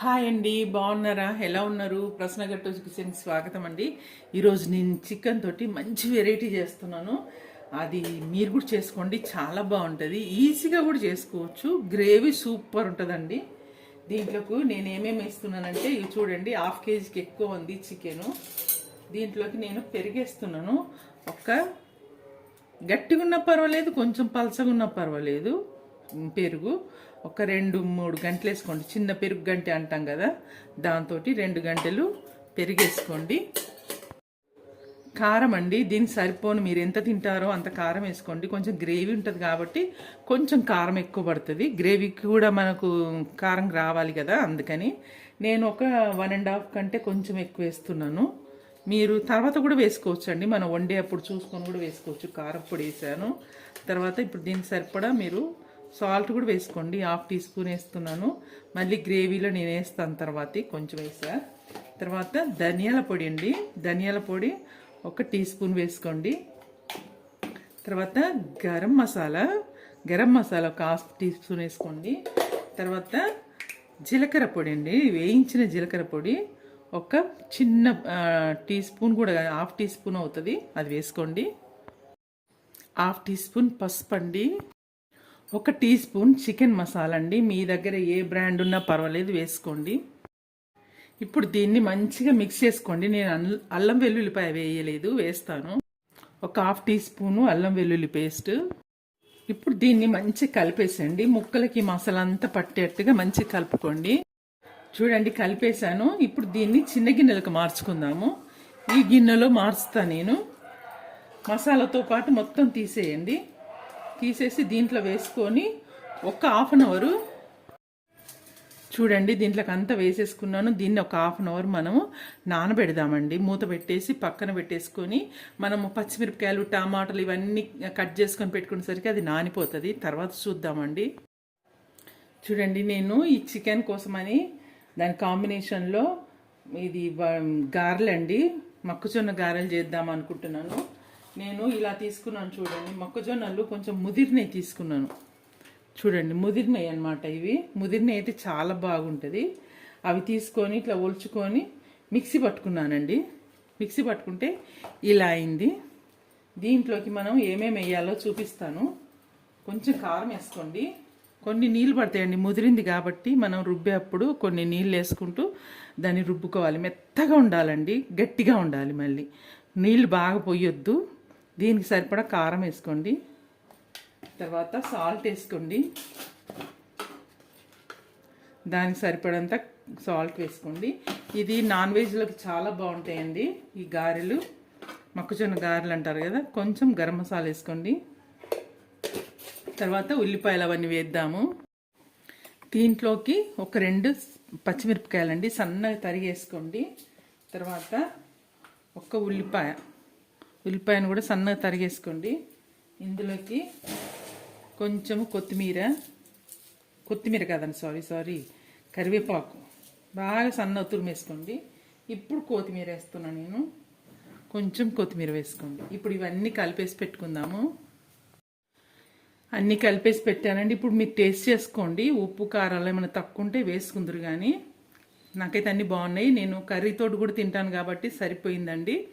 Hi అండి బాగున్నారా? ఎలా ఉన్నారు? ప్రశ్న గట్టు కిచెన్ స్వాగతం అండి. ఈరోజు నేను చికెన్ తోటి మంచి వెరైటీ చేస్తున్నాను. అది మీరు కూడా చేసుకోండి చాలా బాగుంటుంది. ఈజీగా కూడా చేసుకోవచ్చు. గ్రేవీ సూపర్ ఉంటుందండి. దీంట్లోకి నేను ఏమేమి వేస్తున్నానంటే ఇవి చూడండి హాఫ్ కేజీకి ఎక్కువ ఉంది చికెను. దీంట్లోకి నేను పెరిగేస్తున్నాను. ఒక గట్టిగా ఉన్నా పర్వాలేదు కొంచెం పలసగా ఉన్నా పర్వాలేదు. పెరుగు. ఒక రెండు మూడు గంటలు వేసుకోండి చిన్న పెరుగు గంటె అంటాం కదా దాంతో రెండు గంటలు పెరిగేసుకోండి. కారం అండి దీనికి సరిపోను మీరు ఎంత తింటారో అంత కారం వేసుకోండి. కొంచెం గ్రేవీ ఉంటుంది కాబట్టి కొంచెం కారం ఎక్కువ పడుతుంది. గ్రేవీకి కూడా మనకు కారం రావాలి కదా అందుకని నేను ఒక వన్ అండ్ హాఫ్ కంటే కొంచెం ఎక్కువ వేస్తున్నాను. మీరు తర్వాత కూడా వేసుకోవచ్చు అండి మనం వండే అప్పుడు చూసుకొని కూడా వేసుకోవచ్చు. కారం పొడి వేసాను. తర్వాత ఇప్పుడు దీనికి సరిపడా మీరు సాల్ట్ కూడా వేసుకోండి. హాఫ్ టీ స్పూన్ వేస్తున్నాను. మళ్ళీ గ్రేవీలో నేను వేస్తాను తర్వాత. కొంచెం వేసా. తర్వాత ధనియాల పొడి అండి. ధనియాల పొడి ఒక టీ స్పూన్ వేసుకోండి. తర్వాత గరం మసాలా. గరం మసాలా ఒక హాఫ్ టీ స్పూన్ వేసుకోండి. తర్వాత జీలకర్ర పొడి అండి. వేయించిన జీలకర్ర పొడి ఒక చిన్న టీ స్పూన్ కూడా హాఫ్ టీ స్పూన్ అవుతుంది. అది వేసుకోండి. హాఫ్ టీ స్పూన్ పసుపు అండి. ఒక టీ స్పూన్ చికెన్ మసాలా అండి. మీ దగ్గర ఏ బ్రాండ్ ఉన్నా పర్వాలేదు వేసుకోండి. ఇప్పుడు దీన్ని మంచిగా మిక్స్ చేసుకోండి. నేను అల్లం వెల్లుల్లిపాయ వేయలేదు వేస్తాను. ఒక హాఫ్ టీ స్పూను అల్లం వెల్లుల్లి పేస్ట్. ఇప్పుడు దీన్ని మంచిగా కలిపేసండి ముక్కలకి మసాలా అంతా పట్టేట్టుగా మంచిగా కలుపుకోండి. చూడండి కలిపేశాను. ఇప్పుడు దీన్ని చిన్న గిన్నెలకు మార్చుకుందాము. ఈ గిన్నెలో మార్చుతా నేను. మసాలాతో పాటు మొత్తం తీసేయండి. తీసేసి దీంట్లో వేసుకొని ఒక హాఫ్ అన్ అవరు చూడండి దీంట్లోకి అంతా వేసేసుకున్నాను. దీన్ని ఒక హాఫ్ అన్ అవర్ మనము నానబెడదామండి. మూత పెట్టేసి పక్కన పెట్టేసుకొని మనము పచ్చిమిరపకాయలు టమాటాలు ఇవన్నీ కట్ చేసుకొని పెట్టుకునేసరికి అది నానిపోతుంది. తర్వాత చూద్దామండి. చూడండి నేను ఈ చికెన్ కోసమని దాని కాంబినేషన్లో ఇది గారెలు అండి మొక్కజొన్న గారెలు చేద్దాం అనుకుంటున్నాను. నేను ఇలా తీసుకున్నాను చూడండి. మొక్కజొన్నలు కొంచెం ముదిరినవి తీసుకున్నాను. చూడండి ముదిరినవి అనమాట ఇవి. ముదిరినవి అయితే చాలా బాగుంటుంది. అవి తీసుకొని ఇట్లా ఒలుచుకొని మిక్సీ పట్టుకున్నానండి. మిక్సీ పట్టుకుంటే ఇలా అయింది. దీంట్లోకి మనం ఏమేమి వేయాలో చూపిస్తాను. కొంచెం కారం వేసుకోండి. కొన్ని నీళ్ళు పడతాయండి ముదిరింది కాబట్టి మనం రుబ్బేప్పుడు కొన్ని నీళ్ళు వేసుకుంటూ దాన్ని రుబ్బుకోవాలి. మెత్తగా ఉండాలండి గట్టిగా ఉండాలి మళ్ళీ. నీళ్ళు బాగా పోయొద్దు. దీనికి సరిపడా కారం వేసుకోండి. తర్వాత సాల్ట్ వేసుకోండి. దానికి సరిపడంత సాల్ట్ వేసుకోండి. ఇది నాన్ వెజ్లోకి చాలా బాగుంటాయండి ఈ గారెలు. మొక్కజొన్న గారెలు అంటారు కదా కొంచెం గరం మసాలా వేసుకోండి. తర్వాత ఉల్లిపాయలు అవన్నీ వేద్దాము. దీంట్లోకి ఒక రెండు పచ్చిమిరపకాయలండి సన్నగా తరిగేసుకోండి. తర్వాత ఒక ఉల్లిపాయ. ఉల్లిపాయను కూడా సన్నగా తరిగేసుకోండి. ఇందులోకి కొంచెం కొత్తిమీర కొత్తిమీర కాదండి సారీ సారీ కరివేపాకు. బాగా సన్న తురిమేసుకోండి. ఇప్పుడు కొత్తిమీర వేస్తున్నాను నేను. కొంచెం కొత్తిమీర వేసుకోండి. ఇప్పుడు ఇవన్నీ కలిపేసి పెట్టుకుందాము. అన్నీ కలిపేసి పెట్టానండి. ఇప్పుడు మీరు టేస్ట్ చేసుకోండి. ఉప్పు కారాలు ఏమైనా తక్కువ ఉంటే వేసుకుందరు కానీ. నాకైతే అన్నీ బాగున్నాయి. నేను కర్రీతోటి కూడా తింటాను కాబట్టి సరిపోయిందండి.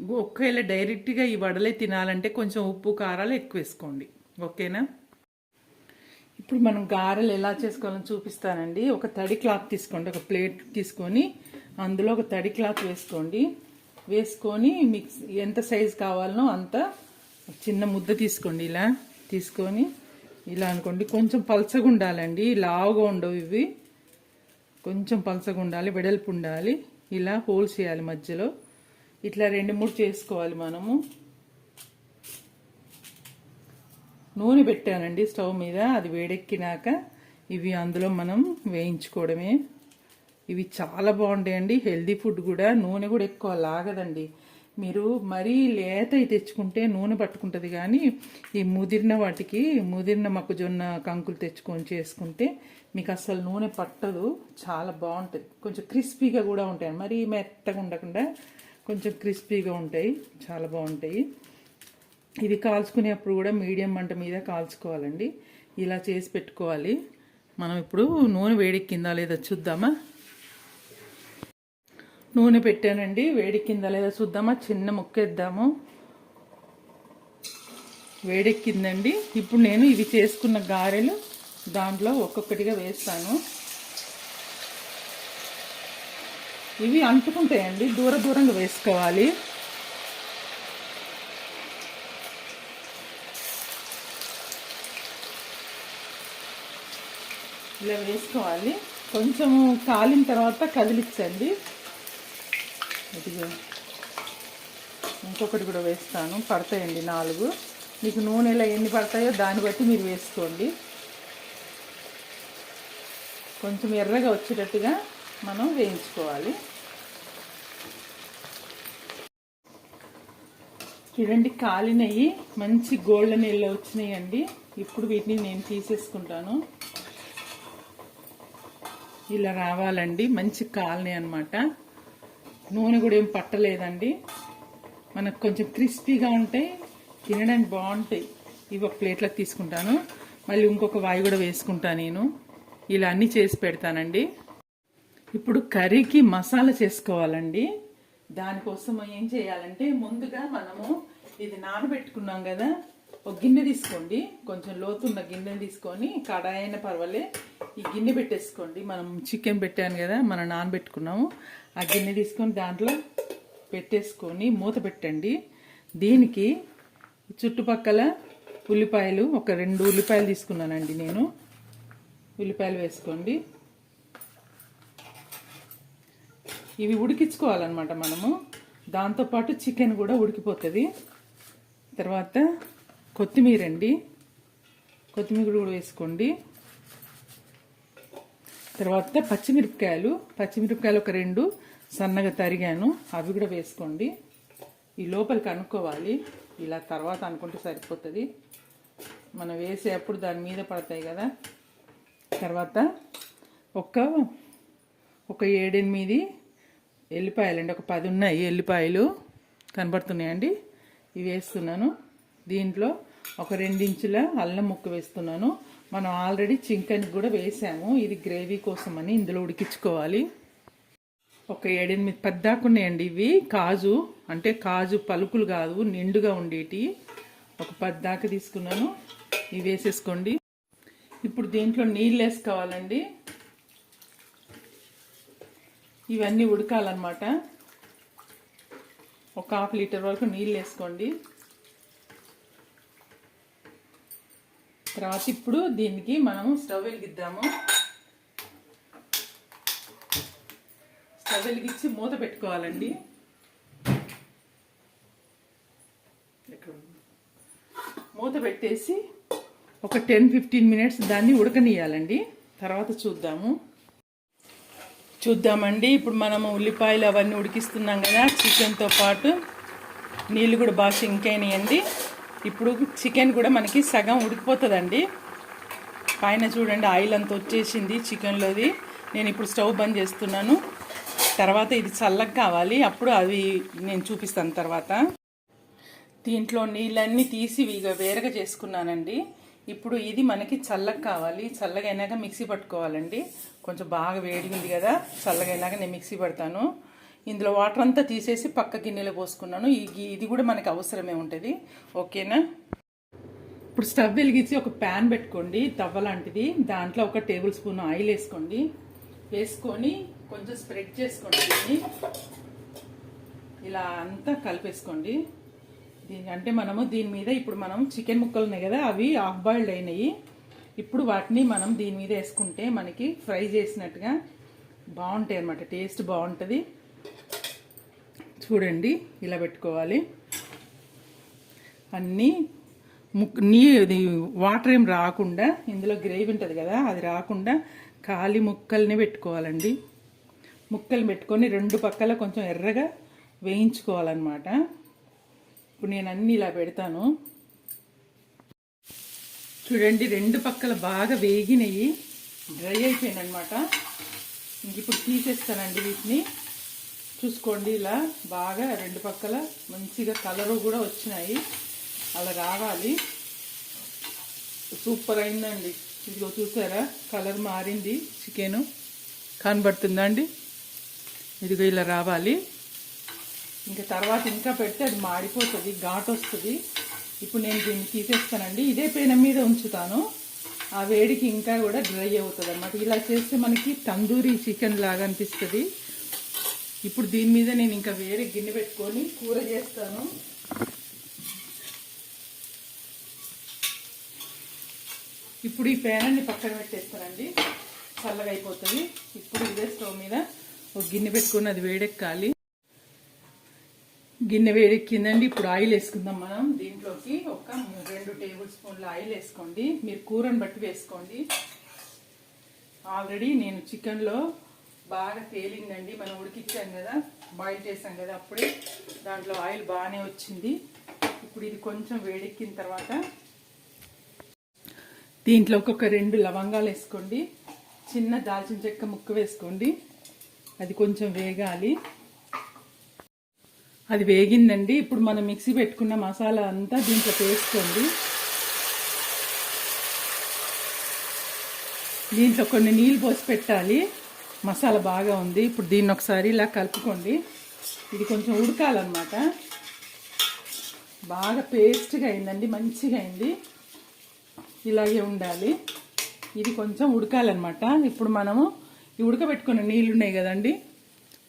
ఒకవేళ డైరెక్ట్గా ఈ వడలే తినాలంటే కొంచెం ఉప్పు కారాలు ఎక్కువ వేసుకోండి. ఓకేనా? ఇప్పుడు మనం గారెలు ఎలా చేసుకోవాలని చూపిస్తానండి. ఒక తడి క్లాత్ తీసుకోండి. ఒక ప్లేట్ తీసుకొని అందులో ఒక తడి క్లాత్ వేసుకోండి. వేసుకొని మిక్స్ ఎంత సైజ్ కావాలనో అంత చిన్న ముద్ద తీసుకోండి ఇలా. తీసుకొని ఇలా అనుకోండి. కొంచెం పలసగా ఉండాలండి. లావుగా ఉండవు ఇవి. కొంచెం పలసగా ఉండాలి. వెడల్పు ఉండాలి. ఇలా హోల్స్ చేయాలి మధ్యలో. ఇట్లా రెండు మూడు చేసుకోవాలి మనము. నూనె పెట్టానండి స్టవ్ మీద అది వేడెక్కినాక ఇవి అందులో మనం వేయించుకోవడమే. ఇవి చాలా బాగుంటాయండి హెల్దీ ఫుడ్ కూడా నూనె కూడా ఎక్కువ లాగదండి. మీరు మరీ లేత తెచ్చుకుంటే నూనె పట్టుకుంటుంది కానీ ఈ ముదిరిన వాటికి ముదిరిన మొక్కజొన్న కంకులు తెచ్చుకొని చేసుకుంటే మీకు అసలు నూనె పట్టదు చాలా బాగుంటుంది. కొంచెం క్రిస్పీగా కూడా ఉంటాయి మరీ మెత్తగా ఉండకుండా కొంచెం క్రిస్పీగా ఉంటాయి చాలా బాగుంటాయి. ఇవి కాల్చుకునేప్పుడు కూడా మీడియం మంట మీద కాల్చుకోవాలండి. ఇలా చేసి పెట్టుకోవాలి. మనం ఇప్పుడు నూనె వేడెక్కిందా లేదా చూద్దామా? నూనె పెట్టానండి వేడెక్కిందా లేదా చూద్దామా? చిన్న ముక్కేద్దాము వేడెక్కిందండి. ఇప్పుడు నేను ఇవి చేసుకున్న గారెలు దాంట్లో ఒక్కొక్కటిగా వేస్తాను. ఇవి అంటుకుంటాయండి. దూర దూరంగా వేసుకోవాలి. ఇలా వేసుకోవాలి. కొంచెము కాలిన తర్వాత కదిలించండి ఇదిగో. ఇంకొకటి కూడా వేస్తాను. పడతాయండి నాలుగు. మీకు నూనెలో ఎన్ని పడతాయో దాన్ని బట్టి మీరు వేసుకోండి. కొంచెం ఎర్రగా వచ్చేటట్టుగా మనం వేయించుకోవాలి. చూడండి కాలినవి మంచి గోల్డెన్ ఎల్లో వచ్చినాయండి. ఇప్పుడు వీటిని నేను తీసేసుకుంటాను. ఇలా రావాలండి. మంచి కాలనీ అనమాట నూనె కూడా ఏం పట్టలేదండి. మనకు కొంచెం క్రిస్పీగా ఉంటాయి. తినడానికి బాగుంటాయి. ఇవి ఒక ప్లేట్లోకి తీసుకుంటాను. మళ్ళీ ఇంకొక వాయి కూడా వేసుకుంటాను నేను. ఇలా అన్నీ చేసి పెడతానండి. ఇప్పుడు కర్రీకి మసాలా చేసుకోవాలండి. దానికోసం ఏం చేయాలంటే ముందుగా మనము ఇది నానబెట్టుకున్నాం కదా ఒక గిన్నె తీసుకోండి. కొంచెం లోతున్న గిన్నె తీసుకొని కడాయి అయినా పర్వాలే ఈ గిన్నె పెట్టేసుకోండి. మనం చికెన్ పెట్టాను కదా మనం నానబెట్టుకున్నాము. ఆ గిన్నె తీసుకొని దాంట్లో పెట్టేసుకొని మూత పెట్టండి. దీనికి చుట్టుపక్కల ఉల్లిపాయలు ఒక రెండు ఉల్లిపాయలు తీసుకున్నానండి నేను. ఉల్లిపాయలు వేసుకోండి. ఇవి ఉడికించుకోవాలన్నమాట మనము. దాంతోపాటు చికెన్ కూడా ఉడికిపోతుంది. తర్వాత కొత్తిమీర అండి. కొత్తిమీర కూడా వేసుకోండి. తర్వాత పచ్చిమిరపకాయలు. పచ్చిమిరపకాయలు ఒక రెండు. సన్నగా తరిగాను. అవి కూడా వేసుకోండి. ఈ లోపలికి అనుకోవాలి. ఇలా తర్వాత అనుకుంటే సరిపోతుంది. మనం వేసేటప్పుడు దాని మీద పడతాయి కదా. తర్వాత ఒక ఒక ఏడెనిమిది ఎల్లిపాయలండి ఒక పది ఉన్నాయి ఎల్లిపాయలు. కనబడుతున్నాయండి. ఇవి వేస్తున్నాను. దీంట్లో ఒక రెండించుల అల్లం ముక్క వేస్తున్నాను. మనం ఆల్రెడీ చికెన్ కూడా వేసాము. ఇది గ్రేవీ కోసం అని ఇందులో ఉడికించుకోవాలి. ఒక ఏడెనిమిది పద్దాకున్నాయండి ఇవి. కాజు అంటే కాజు పలుకులు కాదు నిండుగా ఉండేటి. ఒక పద్దాక తీసుకున్నాను. ఇవి వేసేసుకోండి. ఇప్పుడు దీంట్లో నీళ్ళు వేసుకోవాలండి. ఇవన్నీ ఉడకాలన్నమాట. ఒక హాఫ్ లీటర్ వరకు నీళ్ళు వేసుకోండి. తర్వాత ఇప్పుడు దీనికి మనము స్టవ్ వెలిగిద్దాము. స్టవ్ వెలిగించి మూత పెట్టుకోవాలండి. మూత పెట్టేసి ఒక టెన్ ఫిఫ్టీన్ మినిట్స్ దాన్ని ఉడకనియాలండి తర్వాత చూద్దాము. చూద్దామండి. ఇప్పుడు మనము ఉల్లిపాయలు అవన్నీ ఉడికిస్తున్నాం కదా చికెన్తో పాటు. నీళ్ళు కూడా బాగా సింకైనాయండి ఇప్పుడు చికెన్ కూడా మనకి సగం ఉడికిపోతుందండి. పైన చూడండి ఆయిల్ అంతా వచ్చేసింది చికెన్లోది. నేను ఇప్పుడు స్టవ్ బంద్ చేస్తున్నాను. తర్వాత ఇది చల్లగా కావాలి. అప్పుడు అవి నేను చూపిస్తాను తర్వాత. దీంట్లో నీళ్ళన్నీ తీసి ఇక వేరగా చేసుకున్నానండి. ఇప్పుడు ఇది మనకి చల్లగా కావాలి. చల్లగా అయినాక మిక్సీ పట్టుకోవాలండి. కొంచెం బాగా వేడిగా ఉంది కదా చల్లగా అయినాక నేను మిక్సీ పడతాను. ఇందులో వాటర్ అంతా తీసేసి పక్క గిన్నెలో పోసుకున్నాను. ఇది కూడా మనకి అవసరమే ఉంటుంది. ఓకేనా? ఇప్పుడు స్టవ్ వెలిగించి ఒక ప్యాన్ పెట్టుకోండి తవ్వ లాంటిది. దాంట్లో ఒక టేబుల్ స్పూన్ ఆయిల్ వేసుకోండి. వేసుకొని కొంచెం స్ప్రెడ్ చేసుకోండి. ఇలా అంతా కలిపేసుకోండి. దీని అంటే మనము దీని మీద ఇప్పుడు మనం చికెన్ ముక్కలు ఉన్నాయి కదా అవి హాఫ్ బాయిల్డ్ అయినాయి. ఇప్పుడు వాటిని మనం దీని మీద వేసుకుంటే మనకి ఫ్రై చేసినట్టుగా బాగుంటాయి అన్నమాట టేస్ట్ బాగుంటుంది. చూడండి ఇలా పెట్టుకోవాలి. అన్నీ ముక్ నీ ఇది వాటర్ ఏం రాకుండా ఇందులో గ్రేవీ ఉంటుంది కదా అది రాకుండా ఖాళీ ముక్కల్ని పెట్టుకోవాలండి. ముక్కలు పెట్టుకొని రెండు పక్కల కొంచెం ఎర్రగా వేయించుకోవాలన్నమాట. ఇప్పుడు నేను అన్ని ఇలా పెడతాను. చూడండి రెండు పక్కల బాగా వేగినవి డ్రై అయిపోయింది అనమాట ఇంక ఇప్పుడు తీసేస్తానండి వీటిని. చూసుకోండి ఇలా బాగా రెండు పక్కల మంచిగా కలరు కూడా వచ్చినాయి. అలా రావాలి. సూపర్ అయిందండి. ఇదిగో చూసారా కలర్ మారింది. చికెను కనబడుతుందా అండి? ఇదిగో ఇలా రావాలి. ఇంకా తర్వాత ఇంకా పెడితే అది మాడిపోతుంది ఘాట్ వస్తుంది ఇప్పుడు నేను దీన్ని తీసేస్తానండి. ఇదే పెనం మీద ఉంచుతాను. ఆ వేడికి ఇంకా కూడా డ్రై అవుతుంది అన్నమాట ఇలా చేస్తే మనకి తందూరి చికెన్ లాగా అనిపిస్తుంది. ఇప్పుడు దీని మీద నేను ఇంకా వేరే గిన్నె పెట్టుకొని కూర చేస్తాను. ఇప్పుడు ఈ పేనాన్ని పక్కన పెట్టేస్తానండి. చల్లగా అయిపోతుంది. ఇప్పుడు ఇదే స్టవ్ మీద ఒక గిన్నె పెట్టుకొని అది వేడెక్కాలి. గిన్నె వేడెక్కిందండి. ఇప్పుడు ఆయిల్ వేసుకుందాం మనం. దీంట్లోకి ఒక రెండు టేబుల్ స్పూన్ల ఆయిల్ వేసుకోండి. మీరు కూరను బట్టి వేసుకోండి. ఆల్రెడీ నేను చికెన్లో బాగా తేలిందండి. మనం ఉడికిచ్చాం కదా బాయిల్ చేసాం కదా అప్పుడే. దాంట్లో ఆయిల్ బాగానే వచ్చింది. ఇప్పుడు ఇది కొంచెం వేడెక్కిన తర్వాత దీంట్లోకి ఒక రెండు లవంగాలు వేసుకోండి. చిన్న దాల్చిన చెక్క ముక్క వేసుకోండి. అది కొంచెం వేగాలి. అది వేగిందండి. ఇప్పుడు మనం మిక్సీ పెట్టుకున్న మసాలా అంతా దీంట్లో వేసుకోండి దీంట్లో కొన్ని నీళ్ళు పోసి పెట్టాలి. మసాలా బాగా ఉంది. ఇప్పుడు దీన్ని ఒకసారి ఇలా కలుపుకోండి. ఇది కొంచెం ఉడకాలన్నమాట. బాగా పేస్ట్గా అయిందండి. మంచిగా అయింది. ఇలాగే ఉండాలి. ఇది కొంచెం ఉడకాలన్నమాట. ఇప్పుడు మనము ఈ ఉడకబెట్టుకున్న నీళ్ళు ఉన్నాయి కదండి.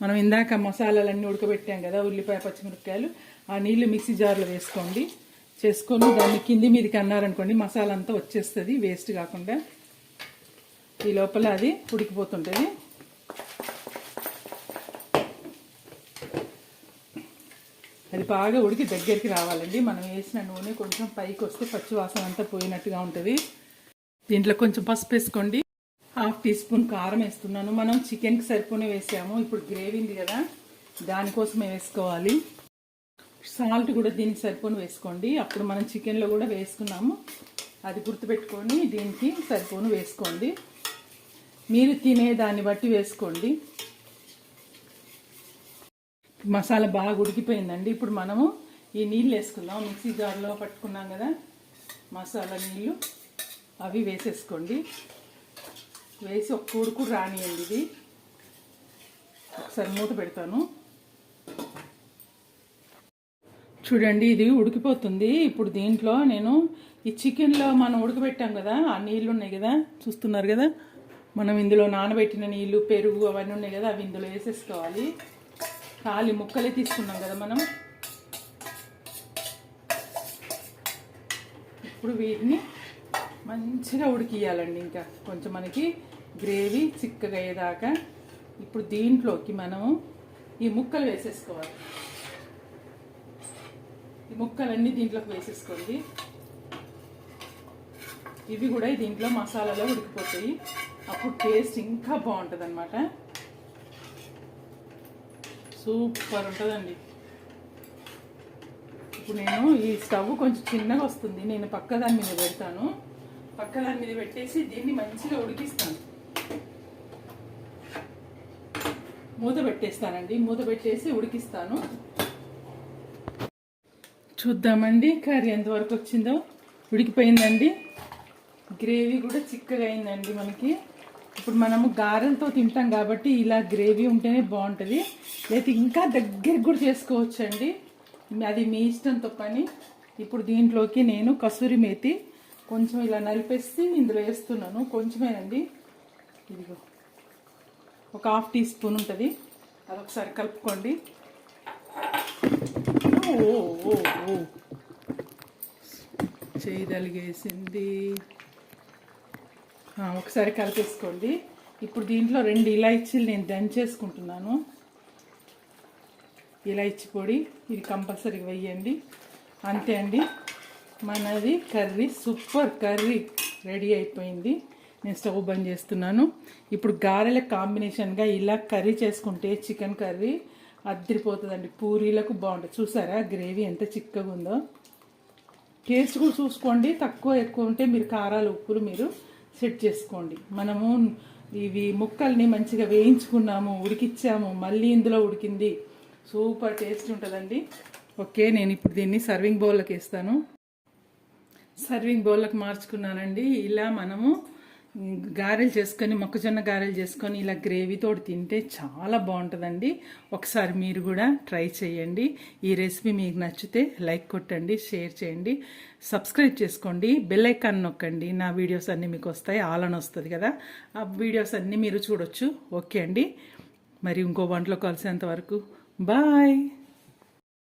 మనం ఇందాక మసాలాలన్నీ ఉడకబెట్టాం కదా ఉల్లిపాయ పచ్చిమిరపకాయలు ఆ నీళ్ళు మిక్సీ జార్లో వేసుకోండి. చేసుకొని దాన్ని కింది మీదకి అన్నారనుకోండి మసాలా అంతా వచ్చేస్తుంది వేస్ట్ కాకుండా. ఈ లోపల అది ఉడికిపోతుంటుంది. అది బాగా ఉడికి దగ్గరికి రావాలండి. మనం వేసిన నూనె కొంచెం పైకి వస్తే పచ్చి వాసన అంతా పోయినట్టుగా ఉంటుంది. దీంట్లో కొంచెం పసుపు వేసుకోండి హాఫ్ టీ స్పూన్ కారం వేస్తున్నాను. మనం చికెన్కి సరిపోనే వేసాము. ఇప్పుడు గ్రేవీ ఉంది కదా దానికోసమే వేసుకోవాలి. సాల్ట్ కూడా దీనికి సరిపోని వేసుకోండి. అప్పుడు మనం చికెన్లో కూడా వేసుకున్నాము. అది గుర్తుపెట్టుకొని దీనికి సరిపోను వేసుకోండి. మీరు తినే దాన్ని బట్టి వేసుకోండి. మసాలా బాగా ఉడికిపోయిందండి. ఇప్పుడు మనము ఈ నీళ్ళు వేసుకుందాం. మిక్సీ జార్లో పట్టుకున్నాం కదా మసాలా నీళ్ళు. అవి వేసేసుకోండి. వేసి ఒక్క ఉడుకు రానియండి ఇది. ఒకసారి మూత పెడతాను. చూడండి ఇది ఉడికిపోతుంది. ఇప్పుడు దీంట్లో నేను ఈ చికెన్లో మనం ఉడకబెట్టాం కదా ఆ నీళ్ళు ఉన్నాయి కదా చూస్తున్నారు కదా? మనం ఇందులో నానబెట్టిన నీళ్ళు పెరుగు అవన్నీ ఉన్నాయి కదా అవి ఇందులో వేసేసుకోవాలి. ఖాళీ ముక్కలే తీసుకున్నాం కదా మనం. ఇప్పుడు వీటిని మంచిగా ఉడికియాలండి ఇంకా. కొంచెం మనకి గ్రేవీ చిక్కగా అయ్యేదాకా ఇప్పుడు దీంట్లోకి మనము ఈ ముక్కలు వేసేసుకోవాలి. ఈ ముక్కలన్నీ దీంట్లోకి వేసేసుకోండి. ఇవి కూడా దీంట్లో మసాలాలో ఉడికిపోతాయి. అప్పుడు టేస్ట్ ఇంకా బాగుంటుంది అనమాట సూపర్ ఉంటుందండి. ఇప్పుడు నేను ఈ స్టవ్ కొంచెం చిన్నగా వస్తుంది. నేను పక్క దాని మీద పెడతాను. పక్క దాని మీద పెట్టేసి దీన్ని మంచిగా ఉడికిస్తాను. మూత పెట్టేస్తానండి. మూత పెట్టేసి ఉడికిస్తాను. చూద్దామండి కర్రీ ఎంతవరకు వచ్చిందో. ఉడికిపోయిందండి. గ్రేవీ కూడా చిక్కగా అయిందండి మనకి. ఇప్పుడు మనము గారెలతో తింటాం కాబట్టి ఇలా గ్రేవీ ఉంటేనే బాగుంటుంది. లేకపోతే ఇంకా దగ్గరికి కూడా చేసుకోవచ్చండి. అది మీ ఇష్టంతో పని. ఇప్పుడు దీంట్లోకి నేను కసూరి మేతి కొంచెం ఇలా నలిపేసి ఇందులో వేస్తున్నాను. కొంచెమేనండి. ఇదిగో. ఒక హాఫ్ టీ స్పూన్ ఉంటుంది. అది ఒకసారి కలుపుకోండి. ఓ ఓ ఓ చేయగలిగేసింది ఒకసారి కలిపేసుకోండి. ఇప్పుడు దీంట్లో రెండు ఇలాచీలు నేను దంచేసుకుంటున్నాను. ఇలాచి పొడి ఇది కంపల్సరీ వేయండి. అంతే అండి. మనది కర్రీ సూపర్ కర్రీ రెడీ అయిపోయింది. నేను స్టవ్ బంద్ చేస్తున్నాను. ఇప్పుడు గారెల కాంబినేషన్గా ఇలా కర్రీ చేసుకుంటే చికెన్ కర్రీ అద్దరిపోతుందండి. పూరీలకు బాగుంటుంది. చూసారా? గ్రేవీ ఎంత చిక్కగా ఉందో టేస్ట్ కూడా చూసుకోండి. తక్కువ ఎక్కువ ఉంటే మీరు కారాలు ఉప్పులు మీరు సెట్ చేసుకోండి. మనము ఇవి ముక్కల్ని మంచిగా వేయించుకున్నాము ఉడికిచ్చాము మళ్ళీ ఇందులో ఉడికింది. సూపర్ టేస్ట్ ఉంటుందండి. ఓకే నేను ఇప్పుడు దీన్ని సర్వింగ్ బౌల్లోకి వేస్తాను. సర్వింగ్ బౌల్లోకి మార్చుకున్నానండి. ఇలా మనము గారెలు చేసుకొని మొక్కజొన్న గారెలు చేసుకొని ఇలా గ్రేవీతో తింటే చాలా బాగుంటుందండి. ఒకసారి మీరు కూడా ట్రై చేయండి. ఈ రెసిపీ మీకు నచ్చితే లైక్ కొట్టండి షేర్ చేయండి. సబ్స్క్రైబ్ చేసుకోండి. బెల్ ఐకాన్ నొక్కండి. నా వీడియోస్ అన్నీ మీకు వస్తాయి. ఆల్ వస్తుంది కదా. ఆ వీడియోస్ అన్నీ మీరు చూడొచ్చు. ఓకే అండి. మరి ఇంకో వంటలో కలిసేంత వరకు. బాయ్.